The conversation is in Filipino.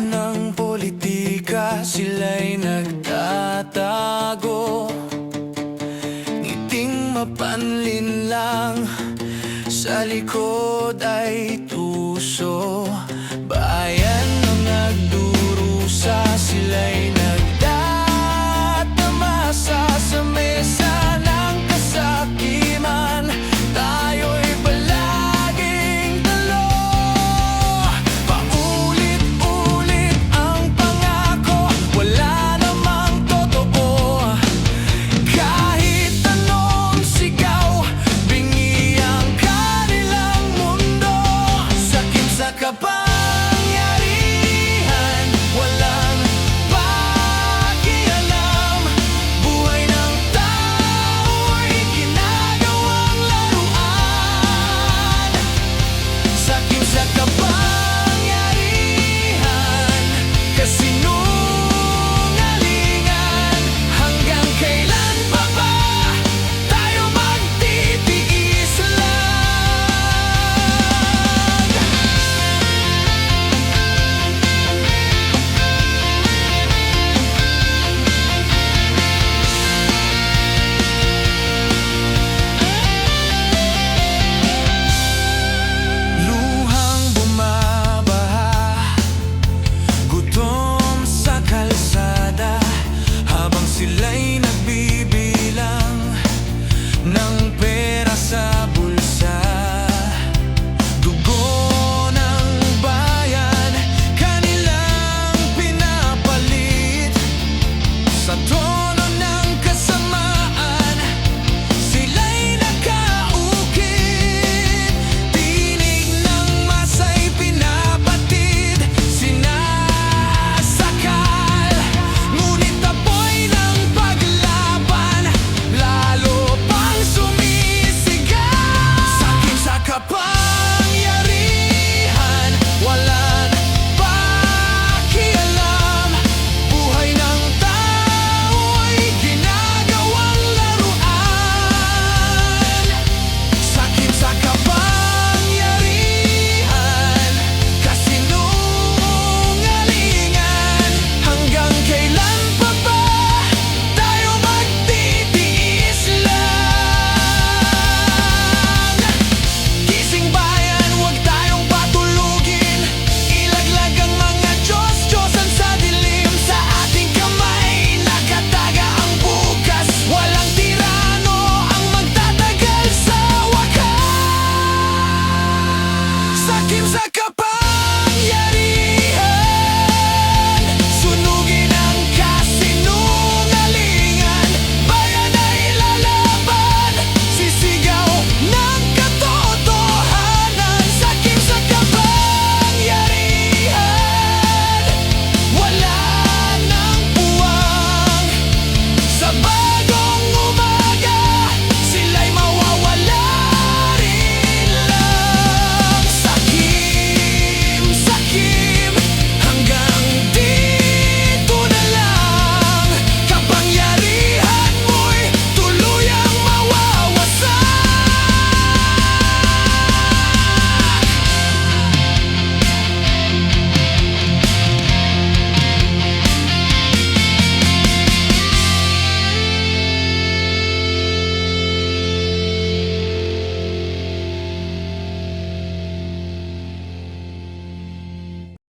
ng politika Sila'y nagtatago. Ngiting mapanlin lang Sa likod ay